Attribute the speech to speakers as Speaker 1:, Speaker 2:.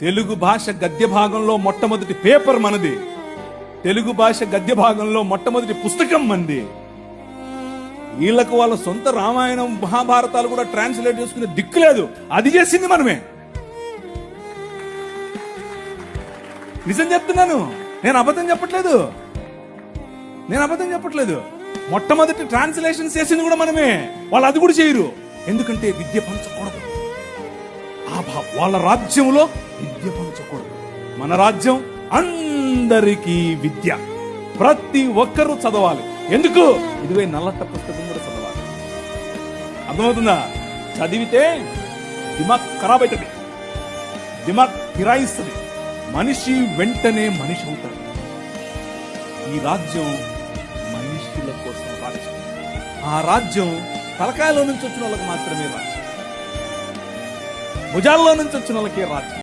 Speaker 1: తెలుగు భాష గద్య భాగంలో మొట్టమొదటి పేపర్ మనది. తెలుగు భాష గద్య భాగంలో మొట్టమొదటి పుస్తకం మంది. వీళ్ళకు వాళ్ళ సొంత రామాయణం మహాభారతాలు కూడా ట్రాన్స్లేట్ చేసుకునే దిక్కు లేదు. అది చేసింది మనమే. నిజం చెప్తున్నాను. నేను అబద్ధం చెప్పట్లేదు. నేను అబద్ధం చెప్పట్లేదు. మొట్టమొదటి ట్రాన్స్లేషన్ చేసింది కూడా మనమే. వాళ్ళు అది కూడా చేయరు. ఎందుకంటే విద్య పంచకూడదు. ఆ వాళ్ళ రాజ్యంలో విద్య మన రాజ్యం అందరికీ విద్య. ప్రతి ఒక్కరూ చదవాలి. ఎందుకు? ఇదివే నల్లట పుస్తకం కూడా చదవాలి. అర్థమవుతుందా? చదివితే దిమాగ్ ఖరాబ్ అవుతుంది దిమాగ్ కిరాయిస్తుంది మనిషి వెంటనే మనిషి అవుతాడు. ఈ రాజ్యం మనుషుల కోసం రాజ్యం. ఆ రాజ్యం తలకాయలో నుంచి వచ్చిన వాళ్ళకి మాత్రమే రాజ్యం. భుజాల్లో నుంచి వచ్చిన వాళ్ళకే రాజ్యం.